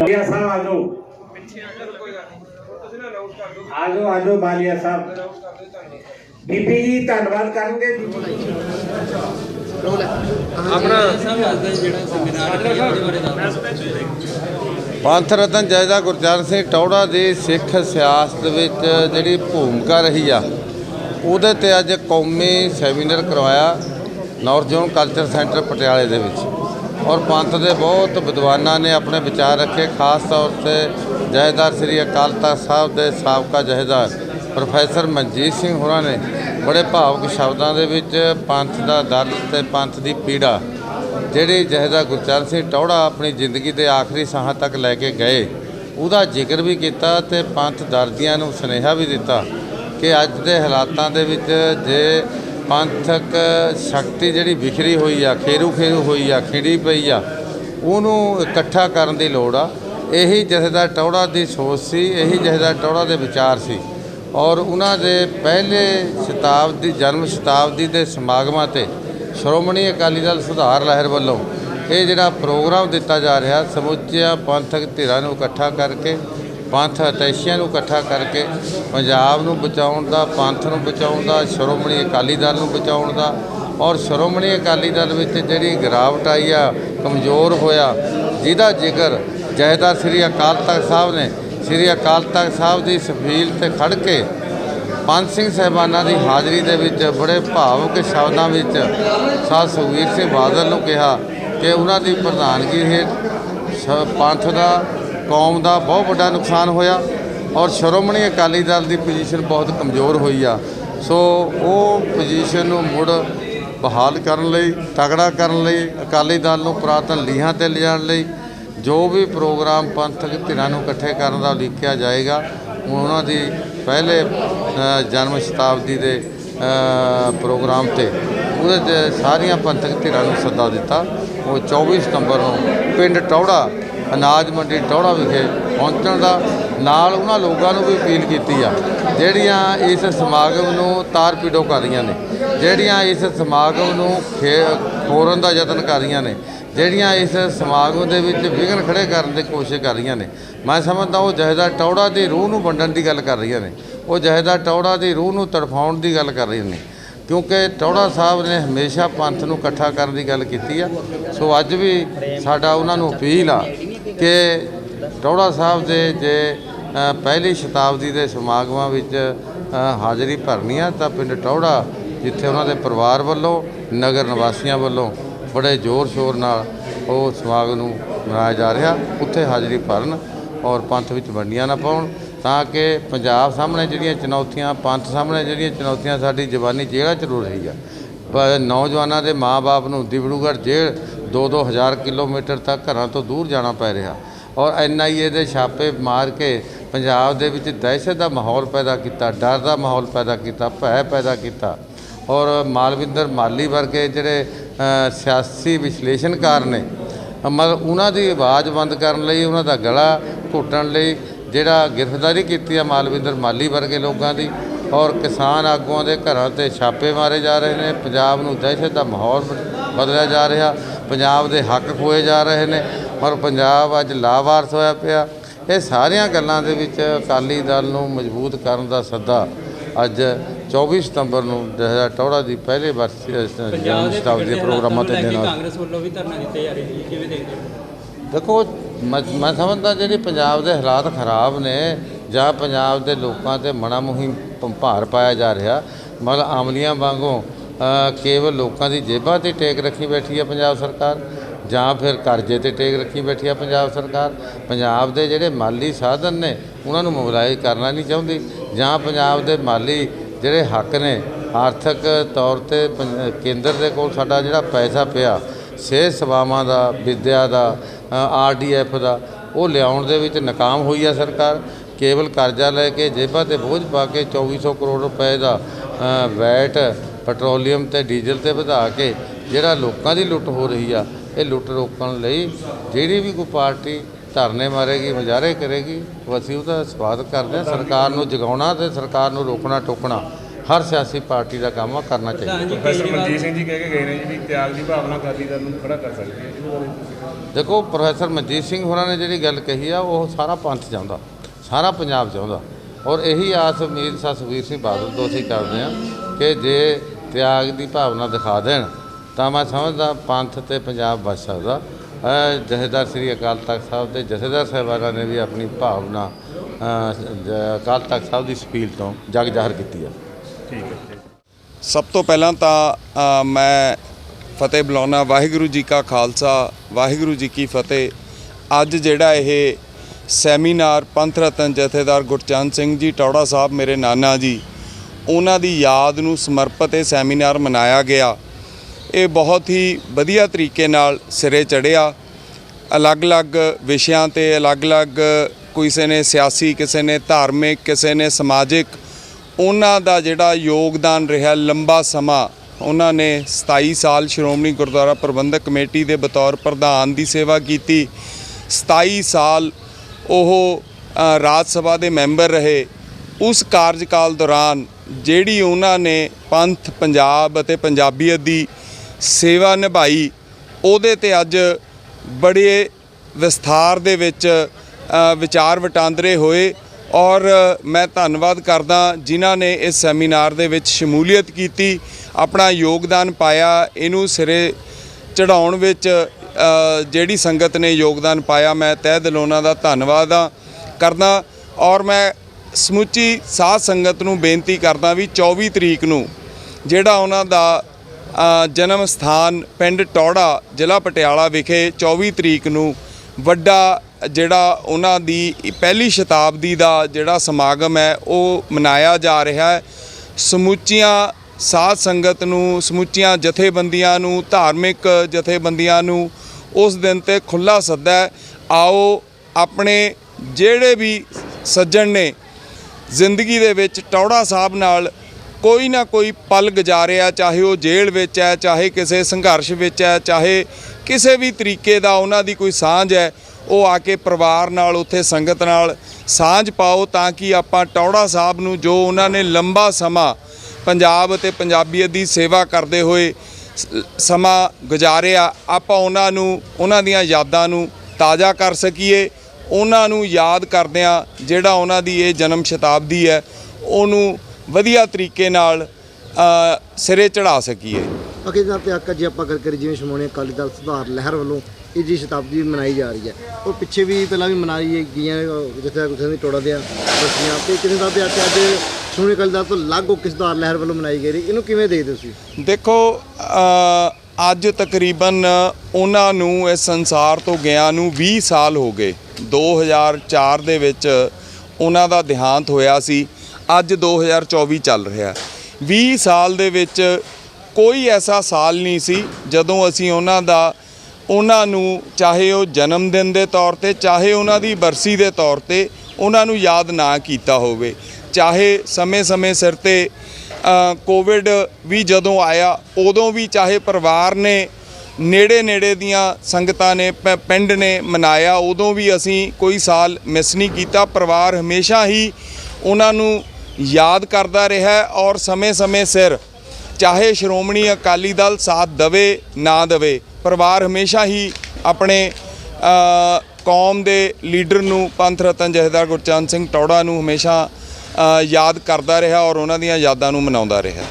ਬਾਲੀਆ ਸਾਹਿਬ ਆ ਜਾਓ। ਆ ਜਾਓ ਆ ਜਾਓ ਬਾਲੀਆ ਸਾਹਿਬ। ਬੀਬੀ ਜੀ ਧੰਨਵਾਦ ਕਰਨਗੇ। ਜੀ ਪੰਥ ਰਤਨ ਜੈਦਾ ਗੁਰਚਰਨ ਸਿੰਘ ਟੌੜਾ ਦੀ ਸਿੱਖ ਸਿਆਸਤ ਵਿੱਚ ਜਿਹੜੀ ਭੂਮਿਕਾ ਰਹੀ ਆ ਉਹਦੇ ਤੇ ਅੱਜ ਕੌਮੀ ਸੈਮੀਨਾਰ ਕਰਵਾਇਆ ਨਾਰਥ ਜ਼ੋਨ ਕਲਚਰ ਸੈਂਟਰ ਪਟਿਆਲੇ ਦੇ ਵਿੱਚ। ਔਰ ਪੰਥ ਦੇ ਬਹੁਤ ਵਿਦਵਾਨਾਂ ਨੇ ਆਪਣੇ ਵਿਚਾਰ ਰੱਖੇ, ਖਾਸ ਤੌਰ ਤੇ ਜਥੇਦਾਰ ਸ੍ਰੀ ਅਕਾਲ ਤਖਤ ਸਾਹਿਬ ਦੇ ਸਾਬਕਾ ਜਥੇਦਾਰ ਪ੍ਰੋਫੈਸਰ ਮਨਜੀਤ ਸਿੰਘ ਹੋਰਾਂ ਨੇ ਬੜੇ ਭਾਵੁਕ ਸ਼ਬਦਾਂ ਦੇ ਵਿੱਚ ਪੰਥ ਦਾ ਦਰਦ ਤੇ ਪੰਥ ਦੀ ਪੀੜਾ, ਜਿਹੜੀ ਜਹਦਾ ਗੁਰਚਰਨ ਸਿੰਘ ਟੌੜਾ ਆਪਣੀ ਜ਼ਿੰਦਗੀ ਦੇ ਆਖਰੀ ਸਾਹਾਂ ਤੱਕ ਲੈ ਕੇ ਗਏ, ਉਹਦਾ ਜ਼ਿਕਰ ਵੀ ਕੀਤਾ ਤੇ ਪੰਥ ਦਰਦੀਆਂ ਨੂੰ ਸੁਨੇਹਾ ਵੀ ਦਿੱਤਾ ਕਿ ਅੱਜ ਦੇ ਹਾਲਾਤਾਂ ਦੇ ਵਿੱਚ ਜੇ ਪੰਥਕ ਸ਼ਕਤੀ ਜਿਹੜੀ ਵਿਖਰੀ ਹੋਈ ਆ, ਖੇਰੂ ਖੇਰੂ ਹੋਈ ਆ, ਖਿੜੀ ਪਈ ਆ, ਉਹਨੂੰ ਇਕੱਠਾ ਕਰਨ ਦੀ ਲੋੜ ਆ। ਇਹੀ ਜਥੇਦਾਰ ਟੌੜਾ ਦੀ ਸੋਚ ਸੀ, ਇਹੀ ਜਥੇਦਾਰ ਟੌੜਾ ਦੇ ਵਿਚਾਰ ਸੀ। ਔਰ ਉਹਨਾਂ ਦੇ ਪਹਿਲੇ ਸ਼ਤਾਬਦੀ, ਜਨਮ ਸ਼ਤਾਬਦੀ ਦੇ ਸਮਾਗਮਾਂ ਤੇ ਸ਼੍ਰੋਮਣੀ ਅਕਾਲੀ ਦਲ ਸੁਧਾਰ ਲਹਿਰ ਵੱਲੋਂ ਇਹ ਜਿਹੜਾ ਪ੍ਰੋਗਰਾਮ ਦਿੱਤਾ ਜਾ ਰਿਹਾ, ਸਮੁੱਚੀਆਂ ਪੰਥਕ ਧਿਰਾਂ ਨੂੰ ਇਕੱਠਾ ਕਰਕੇ ਪੰਥ ਅਤੈਸ਼ੀਆਂ ਨੂੰ ਇਕੱਠਾ ਕਰਕੇ ਪੰਜਾਬ ਨੂੰ ਬਚਾਉਣ ਦਾ, ਪੰਥ ਨੂੰ ਬਚਾਉਣ ਦਾ, ਸ਼੍ਰੋਮਣੀ ਅਕਾਲੀ ਦਲ ਨੂੰ ਬਚਾਉਣ ਦਾ ਔਰ ਸ਼੍ਰੋਮਣੀ ਅਕਾਲੀ ਦਲ ਵਿੱਚ ਜਿਹੜੀ ਗਿਰਾਵਟ ਆਈ ਆ, ਕਮਜ਼ੋਰ ਹੋਇਆ, ਜਿਹਦਾ ਜ਼ਿਕਰ ਜਹੇਦਾਰ ਸ੍ਰੀ ਅਕਾਲ ਤਖਤ ਸਾਹਿਬ ਨੇ, ਸ੍ਰੀ ਅਕਾਲ ਤਖਤ ਸਾਹਿਬ ਦੀ ਸਫੀਲ ਤੇ ਖੜ ਕੇ ਪੰਜ ਸਿੰਘ ਸਹਿਬਾਨਾਂ ਦੀ ਹਾਜ਼ਰੀ ਦੇ ਵਿੱਚ ਬੜੇ ਭਾਵਕ ਸ਼ਬਦਾਂ ਵਿੱਚ ਸਾਧ ਸੁਖਬੀਰ ਸਿੰਘ ਬਾਦਲ ਨੂੰ ਕਿਹਾ ਕਿ ਉਹਨਾਂ ਦੀ ਪ੍ਰਧਾਨਗੀ ਹੇਠ ਸ- ਪੰਥ ਦਾ ਕੌਮ ਦਾ ਬਹੁਤ ਵੱਡਾ ਨੁਕਸਾਨ ਹੋਇਆ ਔਰ ਸ਼੍ਰੋਮਣੀ ਅਕਾਲੀ ਦਲ ਦੀ ਪੋਜੀਸ਼ਨ ਬਹੁਤ ਕਮਜ਼ੋਰ ਹੋਈ ਆ। ਸੋ ਉਹ ਪੋਜੀਸ਼ਨ ਨੂੰ ਮੁੜ ਬਹਾਲ ਕਰਨ ਲਈ ਤਗੜਾ ਕਰਨ ਲਈ, ਅਕਾਲੀ ਦਲ ਨੂੰ ਪੁਰਾਤਨ ਲੀਹਾਂ ਤੇ ਲਿਜਾਣ ਲਈ ਜੋ ਵੀ ਪ੍ਰੋਗਰਾਮ ਪੰਥਕ ਧਿਰਾਂ ਨੂੰ ਇਕੱਠੇ ਕਰਨ ਦਾ ਉਲੀਕਿਆ ਜਾਏਗਾ, ਉਹਨਾਂ ਦੀ ਪਹਿਲੇ ਜਨਮ ਸ਼ਤਾਬਦੀ ਦੇ ਪ੍ਰੋਗਰਾਮ ਤੇ ਉਹਦੇ 'ਚ ਸਾਰੀਆਂ ਪੰਥਕ ਧਿਰਾਂ ਨੂੰ ਸੱਦਾ ਦਿੱਤਾ। ਉਹ 24 ਸਤੰਬਰ ਨੂੰ ਪਿੰਡ ਟੌੜਾ ਅਨਾਜ ਮੰਡੀ ਟੌੜਾ ਵਿਖੇ ਪਹੁੰਚਣ ਦਾ, ਨਾਲ ਉਹਨਾਂ ਲੋਕਾਂ ਨੂੰ ਵੀ ਅਪੀਲ ਕੀਤੀ ਆ, ਜਿਹੜੀਆਂ ਇਸ ਸਮਾਗਮ ਨੂੰ ਤਾਰ ਪੀੜੋ ਕਰ ਰਹੀਆਂ ਨੇ, ਜਿਹੜੀਆਂ ਇਸ ਸਮਾਗਮ ਨੂੰ ਖੇ- ਖੋਰਨ ਦਾ ਯਤਨ ਕਰ ਰਹੀਆਂ ਨੇ, ਜਿਹੜੀਆਂ ਇਸ ਸਮਾਗਮ ਦੇ ਵਿੱਚ ਵਿਘਨ ਖੜੇ ਕਰਨ ਦੀ ਕੋਸ਼ਿਸ਼ ਕਰ ਰਹੀਆਂ ਨੇ। ਮੈਂ ਸਮਝਦਾ ਉਹ ਜਹੇਦਾਰ ਟੌੜਾ ਦੀ ਰੂਹ ਨੂੰ ਵੰਡਣ ਦੀ ਗੱਲ ਕਰ ਰਹੀਆਂ ਨੇ, ਉਹ ਜਹੇਦਾਰ ਟੌੜਾ ਦੀ ਰੂਹ ਨੂੰ ਤੜਫਾਉਣ ਦੀ ਗੱਲ ਕਰ ਰਹੀਆਂ ਨੇ, ਕਿਉਂਕਿ ਟੌੜਾ ਸਾਹਿਬ ਨੇ ਹਮੇਸ਼ਾ ਪੰਥ ਨੂੰ ਇਕੱਠਾ ਕਰਨ ਦੀ ਗੱਲ ਕੀਤੀ ਆ। ਸੋ ਅੱਜ ਵੀ ਸਾਡਾ ਉਹਨਾਂ ਨੂੰ ਅਪੀਲ ਆ ਕਿ ਟੌੜਾ ਸਾਹਿਬ ਦੇ ਜੇ ਪਹਿਲੀ ਸ਼ਤਾਬਦੀ ਦੇ ਸਮਾਗਮਾਂ ਵਿੱਚ ਹਾਜ਼ਰੀ ਭਰਨੀ ਆ ਤਾਂ ਪਿੰਡ ਟੌੜਾ, ਜਿੱਥੇ ਉਹਨਾਂ ਦੇ ਪਰਿਵਾਰ ਵੱਲੋਂ, ਨਗਰ ਨਿਵਾਸੀਆਂ ਵੱਲੋਂ ਬੜੇ ਜ਼ੋਰ ਸ਼ੋਰ ਨਾਲ ਉਹ ਸਮਾਗਮ ਨੂੰ ਮਨਾਇਆ ਜਾ ਰਿਹਾ, ਉੱਥੇ ਹਾਜ਼ਰੀ ਭਰਨ ਔਰ ਪੰਥ ਵਿੱਚ ਵੰਡੀਆਂ ਨਾ ਪਾਉਣ, ਤਾਂ ਕਿ ਪੰਜਾਬ ਸਾਹਮਣੇ ਜਿਹੜੀਆਂ ਚੁਣੌਤੀਆਂ, ਪੰਥ ਸਾਹਮਣੇ ਜਿਹੜੀਆਂ ਚੁਣੌਤੀਆਂ ਸਾਡੀ ਜਵਾਨੀ ਜੇਲ੍ਹਾਂ ਚ ਰੋ ਰਹੀ ਆ। ਪਰ ਨੌਜਵਾਨਾਂ ਦੇ ਮਾਪੇ ਨੂੰ ਦਿਬੜੂਗੜ੍ਹ ਜੇਲ੍ਹ 2-2 ਹਜ਼ਾਰ ਕਿਲੋਮੀਟਰ ਤੱਕ ਘਰਾਂ ਤੋਂ ਦੂਰ ਜਾਣਾ ਪੈ ਰਿਹਾ। ਔਰ ਐਨਆਈਏ ਦੇ ਛਾਪੇ ਮਾਰ ਕੇ ਪੰਜਾਬ ਦੇ ਵਿੱਚ ਦਹਿਸ਼ਤ ਦਾ ਮਾਹੌਲ ਪੈਦਾ ਕੀਤਾ, ਡਰ ਦਾ ਮਾਹੌਲ ਪੈਦਾ ਕੀਤਾ, ਭੈ ਪੈਦਾ ਕੀਤਾ। ਔਰ ਮਾਲਵਿੰਦਰ ਮਾਲੀ ਵਰਗੇ ਜਿਹੜੇ ਸਿਆਸੀ ਵਿਸ਼ਲੇਸ਼ਣਕਾਰ ਨੇ, ਮਤਲਬ ਉਹਨਾਂ ਦੀ ਆਵਾਜ਼ ਬੰਦ ਕਰਨ ਲਈ, ਉਹਨਾਂ ਦਾ ਗਲਾ ਘੁੱਟਣ ਲਈ ਜਿਹੜਾ ਗ੍ਰਿਫਤਾਰੀ ਕੀਤੀ ਆ ਮਾਲਵਿੰਦਰ ਮਾਲੀ ਵਰਗੇ ਲੋਕਾਂ ਦੀ, ਔਰ ਕਿਸਾਨ ਆਗੂਆਂ ਦੇ ਘਰਾਂ ਤੇ ਛਾਪੇ ਮਾਰੇ ਜਾ ਰਹੇ ਨੇ, ਪੰਜਾਬ ਨੂੰ ਦਹਿਸ਼ਤ ਦਾ ਮਾਹੌਲ ਬ- ਬਦਲਿਆ ਜਾ ਰਿਹਾ। ਪੰਜਾਬ ਦੇ ਹੱਕ ਖੋਏ ਜਾ ਰਹੇ ਨੇ ਔਰ ਪੰਜਾਬ ਅੱਜ ਲਾਵਾਰਸ ਹੋਇਆ ਪਿਆ। ਇਹ ਸਾਰੀਆਂ ਗੱਲਾਂ ਦੇ ਵਿੱਚ ਅਕਾਲੀ ਦਲ ਨੂੰ ਮਜ਼ਬੂਤ ਕਰਨ ਦਾ ਸੱਦਾ ਅੱਜ 24 ਸਤੰਬਰ ਨੂੰ ਜਿਹੜਾ ਟੌੜਾ ਦੀ ਪਹਿਲੇ ਵਰਸੀ ਜਨਮ ਸ਼ਤਾਬਦੀ ਦੇ ਪ੍ਰੋਗਰਾਮਾਂ ਤੇ ਦੇਣਾ। ਕਾਂਗਰਸ ਵੱਲੋਂ ਵੀ ਧਰਨਾ ਦਿੱਤੇ ਜਾ ਰਹੇ ਨੇ? ਕਿਵੇਂ ਦੇਖਦੇ ਹੋ? ਦੇਖੋ ਮੈਂ ਸਮਝਦਾ ਜਿਹੜੀ ਪੰਜਾਬ ਦੇ ਹਾਲਾਤ ਖਰਾਬ ਨੇ ਜਾਂ ਪੰਜਾਬ ਦੇ ਲੋਕਾਂ ਤੇ ਮਣਾ ਮੁਹਿੰਮ ਭਾਰ ਪਾਇਆ ਜਾ ਰਿਹਾ ਮਤਲਬ ਆਮਲੀਆਂ ਵਾਂਗੂ ਕੇਵਲ ਲੋਕਾਂ ਦੀ ਜੇਬਾਂ ਤੇ ਟੇਕ ਰੱਖੀ ਬੈਠੀ ਹੈ ਪੰਜਾਬ ਸਰਕਾਰ, ਜਾਂ ਫਿਰ ਕਰਜ਼ੇ ਤੇ ਟੇਕ ਰੱਖੀ ਬੈਠੀ ਆ ਪੰਜਾਬ ਸਰਕਾਰ। ਪੰਜਾਬ ਦੇ ਜਿਹੜੇ ਮਾਲੀ ਸਾਧਨ ਨੇ, ਉਹਨਾਂ ਨੂੰ ਮੋਬਲਾਈਜ਼ ਕਰਨਾ ਨਹੀਂ ਚਾਹੁੰਦੀ। ਜਾਂ ਪੰਜਾਬ ਦੇ ਮਾਲੀ ਜਿਹੜੇ ਹੱਕ ਨੇ, ਆਰਥਿਕ ਤੌਰ ਤੇ ਪੰ- ਕੇਂਦਰ ਦੇ ਕੋਲ ਸਾਡਾ ਜਿਹੜਾ ਪੈਸਾ ਪਿਆ, ਸਿਹਤ ਸੇਵਾਵਾਂ ਦਾ, ਵਿੱਦਿਆ ਦਾ ਆਰਡੀਐਫ ਦਾ, ਉਹ ਲਿਆਉਣ ਦੇ ਵਿੱਚ ਨਾਕਾਮ ਹੋਈ ਆ ਸਰਕਾਰ। ਕੇਵਲ ਕਰਜ਼ਾ ਲੈ ਕੇ ਜੇਬਾਂ ਤੇ ਬੋਝ ਪਾ ਕੇ 2400 ਕਰੋੜ ਰੁਪਏ ਦਾ ਵੈਟ ਪੈਟਰੋਲੀਅਮ ਤੇ ਡੀਜ਼ਲ ਤੇ ਵਧਾ ਕੇ ਜਿਹੜਾ ਲੋਕਾਂ ਦੀ ਲੁੱਟ ਹੋ ਰਹੀ ਆ ਇਹ ਲੁੱਟ ਰੋਕਣ ਲਈ ਜਿਹੜੀ ਵੀ ਕੋਈ ਪਾਰਟੀ ਧਰਨੇ ਮਾਰੇਗੀ ਮੁਜ਼ਾਹਰੇ ਕਰੇਗੀ ਅਸੀਂ ਉਹਦਾ ਸਵਾਗਤ ਕਰਦੇ ਹਾਂ। ਸਰਕਾਰ ਨੂੰ ਜਗਾਉਣਾ ਤੇ ਸਰਕਾਰ ਨੂੰ ਰੋਕਣਾ ਟੋਕਣਾ ਹਰ ਸਿਆਸੀ ਪਾਰਟੀ ਦਾ ਕੰਮ ਆ ਕਰਨਾ ਚਾਹੀਦਾ। ਪ੍ਰੋਫੈਸਰ ਮਨਜੀਤ ਸਿੰਘ ਜੀ ਕਹਿ ਕੇ ਗਏ ਨੇ ਜੀ ਵੀ ਤਿਆਗ ਦੀ ਭਾਵਨਾ ਅਕਾਲੀ ਦਲ ਨੂੰ ਖੜਾ ਕਰ ਸਕਦੀ ਹੈ ਦੇਖੋ ਪ੍ਰੋਫੈਸਰ ਮਨਜੀਤ ਸਿੰਘ ਹੋਰਾਂ ਨੇ ਜਿਹੜੀ ਗੱਲ ਕਹੀ ਆ ਉਹ ਸਾਰਾ ਪੰਥ ਚਾਹੁੰਦਾ ਸਾਰਾ ਪੰਜਾਬ ਚਾਹੁੰਦਾ। ਔਰ ਇਹੀ ਆਸ ਉਮੀਦ ਸਤਵੀਰ ਸਿੰਘ ਬਾਦਲ ਤੋਂ ਅਸੀਂ ਕਰਦੇ ਹਾਂ ਕਿ ਜੇ ਤਿਆਗ ਦੀ ਭਾਵਨਾ ਦਿਖਾ ਦੇਣ ਤਾਂ ਮੈਂ ਸਮਝਦਾ ਪੰਥ ਤੇ ਪੰਜਾਬ ਬਚ ਸਕਦਾ। ਜਥੇਦਾਰ ਸ੍ਰੀ ਅਕਾਲ ਤਖਤ ਸਾਹਿਬ ਦੇ ਜਥੇਦਾਰ ਸਾਹਿਬਾਨਾਂ ਨੇ ਵੀ ਆਪਣੀ ਭਾਵਨਾ ਅਕਾਲ ਤਖਤ ਸਾਹਿਬ ਦੀ ਸਪੀਲ ਤੋਂ ਜਗ ਜ਼ਾਹਰ ਕੀਤੀ ਆ। ਠੀਕ ਹੈ। ਸਭ ਤੋਂ ਪਹਿਲਾਂ ਤਾਂ ਮੈਂ ਫਤਿਹ ਬੁਲਾਉਣਾ ਵਾਹਿਗੁਰੂ ਜੀ ਕਾ ਖਾਲਸਾ ਵਾਹਿਗੁਰੂ ਜੀ ਕੀ ਫਤਿਹ। ਅੱਜ ਜਿਹੜਾ ਇਹ ਸੈਮੀਨਾਰ ਪੰਥ ਰਤਨ ਜਥੇਦਾਰ ਗੁਰਚਰਨ ਸਿੰਘ ਜੀ ਟੌੜਾ ਸਾਹਿਬ ਮੇਰੇ ਨਾਨਾ ਜੀ ਉਹਨਾਂ ਦੀ ਯਾਦ ਨੂੰ ਸਮਰਪਿਤ ਇਹ ਸੈਮੀਨਾਰ ਮਨਾਇਆ ਗਿਆ। ਇਹ ਬਹੁਤ ਹੀ ਵਧੀਆ ਤਰੀਕੇ ਨਾਲ ਸਿਰੇ ਚੜਿਆ ਅਲੱਗ-ਅਲੱਗ ਵਿਸ਼ਿਆਂ ਤੇ ਅਲੱਗ-ਅਲੱਗ ਕਿਸੇ ਨੇ ਸਿਆਸੀ, ਕਿਸੇ ਨੇ ਧਾਰਮਿਕ, ਕਿਸੇ ਨੇ ਸਮਾਜਿਕ, ਉਹਨਾਂ ਦਾ ਜਿਹੜਾ ਯੋਗਦਾਨ ਰਿਹਾ ਲੰਬਾ ਸਮਾਂ, ਉਹਨਾਂ ਨੇ 27 ਸਾਲ ਸ਼੍ਰੋਮਣੀ ਗੁਰਦੁਆਰਾ ਪ੍ਰਬੰਧਕ ਕਮੇਟੀ ਦੇ ਬਤੌਰ ਪ੍ਰਧਾਨ ਦੀ ਸੇਵਾ ਕੀਤੀ। 27 ਸਾਲ ਉਹ ਰਾਜ ਸਭਾ ਦੇ ਮੈਂਬਰ ਰਹੇ। ਉਸ ਕਾਰਜਕਾਲ ਦੌਰਾਨ ਜਿਹੜੀ ਉਹਨਾਂ ਨੇ ਪੰਥ, ਪੰਜਾਬ ਅਤੇ ਪੰਜਾਬੀਅਤ ਦੀ ਸੇਵਾ ਨਿਭਾਈ, ਉਹਦੇ ਤੇ ਅੱਜ ਬੜੇ ਵਿਸਥਾਰ ਦੇ ਵਿੱਚ ਵਿਚਾਰ ਵਟਾਂਦਰੇ ਹੋਏ ਔਰ ਮੈਂ ਧੰਨਵਾਦ ਕਰਦਾ ਜਿਨ੍ਹਾਂ ਨੇ ਇਸ ਸੈਮੀਨਾਰ ਦੇ ਵਿੱਚ ਸ਼ਮੂਲੀਅਤ ਕੀਤੀ, ਆਪਣਾ ਯੋਗਦਾਨ ਪਾਇਆ, ਇਹਨੂੰ ਸਿਰੇ ਚੜਾਉਣ ਵਿੱਚ ਜਿਹੜੀ ਸੰਗਤ ਨੇ ਯੋਗਦਾਨ ਪਾਇਆ, ਮੈਂ ਤਹਿ ਦਿਲੋਂ ਉਹਨਾਂ ਦਾ ਧੰਨਵਾਦ ਆ, ਕਰਦਾ ਔਰ ਮੈਂ ਸਮੁੱਚੀ ਸਾਧ ਸੰਗਤ ਨੂੰ ਬੇਨਤੀ ਕਰਦਾ ਵੀ 24 ਤਰੀਕ ਨੂੰ ਜਿਹੜਾ ਉਹਨਾਂ ਦਾ ਜਨਮ ਸਥਾਨ ਪਿੰਡ ਟੌੜਾ, ਜ਼ਿਲ੍ਹਾ ਪਟਿਆਲਾ ਵਿਖੇ 24 ਤਰੀਕ ਨੂੰ ਵੱਡਾ ਜਿਹੜਾ ਉਹਨਾਂ ਦੀ ਪਹਿਲੀ ਸ਼ਤਾਬਦੀ ਦਾ ਜਿਹੜਾ ਸਮਾਗਮ ਹੈ, ਉਹ ਮਨਾਇਆ ਜਾ ਰਿਹਾ ਹੈ। ਸਮੁੱਚੀਆਂ ਸਾਧ ਸੰਗਤ ਨੂੰ, ਸਮੁੱਚੀਆਂ ਜਥੇਬੰਦੀਆਂ ਨੂੰ, ਧਾਰਮਿਕ ਜਥੇਬੰਦੀਆਂ ਨੂੰ ਉਸ ਦਿਨ ਤੇ ਖੁੱਲਾ ਸੱਦਾ ਆਓ ਆਪਣੇ ਜਿਹੜੇ ਵੀ ਸੱਜਣ ਨੇ ਜ਼ਿੰਦਗੀ ਦੇ ਵਿੱਚ ਟੌੜਾ ਸਾਹਿਬ ਨਾਲ ਕੋਈ ਨਾ ਕੋਈ ਪਲ ਗੁਜ਼ਾਰਿਆ, ਚਾਹੇ ਉਹ ਜੇਲ੍ਹ ਵਿੱਚ ਹੈ, ਚਾਹੇ ਕਿਸੇ ਸੰਘਰਸ਼ ਵਿੱਚ ਹੈ, ਚਾਹੇ ਕਿਸੇ ਵੀ ਤਰੀਕੇ ਦਾ ਉਹਨਾਂ ਦੀ ਕੋਈ ਸਾਂਝ ਹੈ, ਉਹ ਆ ਕੇ ਪਰਿਵਾਰ ਨਾਲ, ਉੱਥੇ ਸੰਗਤ ਨਾਲ ਸਾਂਝ ਪਾਓ ਤਾਂ ਕਿ ਆਪਾਂ ਟੌੜਾ ਸਾਹਿਬ ਨੂੰ ਜੋ ਉਹਨਾਂ ਨੇ ਲੰਬਾ ਸਮਾਂ ਪੰਜਾਬ ਅਤੇ ਪੰਜਾਬੀਅਤ ਦੀ ਸੇਵਾ ਕਰਦੇ ਹੋਏ ਸਮਾਂ ਗੁਜ਼ਾਰਿਆ, ਆਪਾਂ ਉਹਨਾਂ ਨੂੰ, ਉਹਨਾਂ ਦੀਆਂ ਯਾਦਾਂ ਨੂੰ ਤਾਜ਼ਾ ਕਰ ਸਕੀਏ। ਉਹਨਾਂ ਨੂੰ ਯਾਦ ਕਰਦਿਆਂ ਜਿਹੜਾ ਉਹਨਾਂ ਦੀ ਇਹ ਜਨਮ ਸ਼ਤਾਬਦੀ ਹੈ ਉਹਨੂੰ ਵਧੀਆ ਤਰੀਕੇ ਨਾਲ ਸਿਰੇ ਚੜਾ ਸਕੀਏ। ਅਗੇ ਦਾ ਤੇ ਆਕਾ ਜੀ ਆਪਾਂ ਗੱਲ ਕਰੀ ਜਿਵੇਂ ਸ਼੍ਰੋਮਣੀ ਅਕਾਲੀ ਦਲ ਸੁਧਾਰ ਲਹਿਰ ਵੱਲੋਂ ਇਹ ਜੀ ਸ਼ਤਾਬਦੀ ਮਨਾਈ ਜਾ ਰਹੀ ਹੈ। ਉਹ ਪਿੱਛੇ ਵੀ ਪਹਿਲਾਂ ਵੀ ਮਨਾਈ ਗਈਆਂ ਜਿੱਥੇ ਗੁਰਸਨ ਦੀ ਟੋੜਾ ਦੀਆਂ ਬਸਤੀਆਂ ਤੇ ਕਿਤੇ ਦਾ ਤੇ ਅੱਜ ਸ਼੍ਰੋਮਣੀ ਅਕਾਲੀ ਦਲ ਤੋਂ ਅਲੱਗ ਹੋ ਕੇ ਸੁਧਾਰ ਲਹਿਰ ਵੱਲੋਂ ਮਨਾਈ ਗਈ ਰਹੀ? ਇਹਨੂੰ ਕਿਵੇਂ ਦੇਖਦੇ ਤੁਸੀਂ? ਦੇਖੋ ਅੱਜ ਤਕਰੀਬਨ ਉਹਨਾਂ ਨੂੰ ਇਸ ਸੰਸਾਰ ਤੋਂ ਗਿਆ ਨੂੰ 20 ਸਾਲ ਹੋ ਗਏ। 2004 ਦੇ ਵਿੱਚ ਉਹਨਾਂ ਦਾ ਦੇਹਾਂਤ ਹੋਇਆ ਸੀ। ਅੱਜ 2024 ਚੱਲ ਰਿਹਾ। 20 ਸਾਲ ਦੇ ਵਿੱਚ ਕੋਈ ਐਸਾ ਸਾਲ ਨਹੀਂ ਸੀ ਜਦੋਂ ਅਸੀਂ ਉਹਨਾਂ ਦਾ, ਉਹਨਾਂ ਨੂੰ ਚਾਹੇ ਉਹ ਜਨਮ ਦਿਨ ਦੇ ਤੌਰ ਤੇ, ਚਾਹੇ ਉਹਨਾਂ ਦੀ ਬਰਸੀ ਦੇ ਤੌਰ ਤੇ, ਉਹਨਾਂ ਨੂੰ ਯਾਦ ਨਾ ਕੀਤਾ ਹੋਵੇ। ਚਾਹੇ ਸਮੇਂ-ਸਮੇਂ ਸਿਰ ਤੇ ਕੋਵਿਡ ਵੀ ਜਦੋਂ ਆਇਆ, ਉਦੋਂ ਵੀ ਚਾਹੇ ਪਰਿਵਾਰ ਨੇ ਨੇੜੇ ਨੇੜੇ ਦੀਆਂ ਸੰਗਤਾਂ ਨੇ ਪਿੰਡ ਨੇ ਮਨਾਇਆ, ਉਦੋਂ ਵੀ ਅਸੀਂ ਕੋਈ ਸਾਲ ਮਿਸ ਨਹੀਂ ਕੀਤਾ। ਪਰਿਵਾਰ ਹਮੇਸ਼ਾ ਹੀ ਉਹਨਾਂ ਨੂੰ ਯਾਦ ਕਰਦਾ ਰਿਹਾ ਔਰ ਸਮੇਂ-ਸਮੇਂ ਸਿਰ ਚਾਹੇ ਸ਼੍ਰੋਮਣੀ ਅਕਾਲੀ ਦਲ ਸਾਥ ਦਵੇ, ਨਾ ਦਵੇ, ਪਰਿਵਾਰ ਹਮੇਸ਼ਾ ਹੀ ਆਪਣੇ ਕੌਮ ਦੇ ਲੀਡਰ ਨੂੰ, ਪੰਥ ਰਤਨ ਜਥੇਦਾਰ ਗੁਰਚਰਨ ਸਿੰਘ ਟੌੜਾ ਨੂੰ ਹਮੇਸ਼ਾ ਯਾਦ ਕਰਦਾ ਰਿਹਾ ਔਰ ਉਹਨਾਂ ਦੀਆਂ ਯਾਦਾਂ ਨੂੰ ਮਨਾਉਂਦਾ ਰਿਹਾ।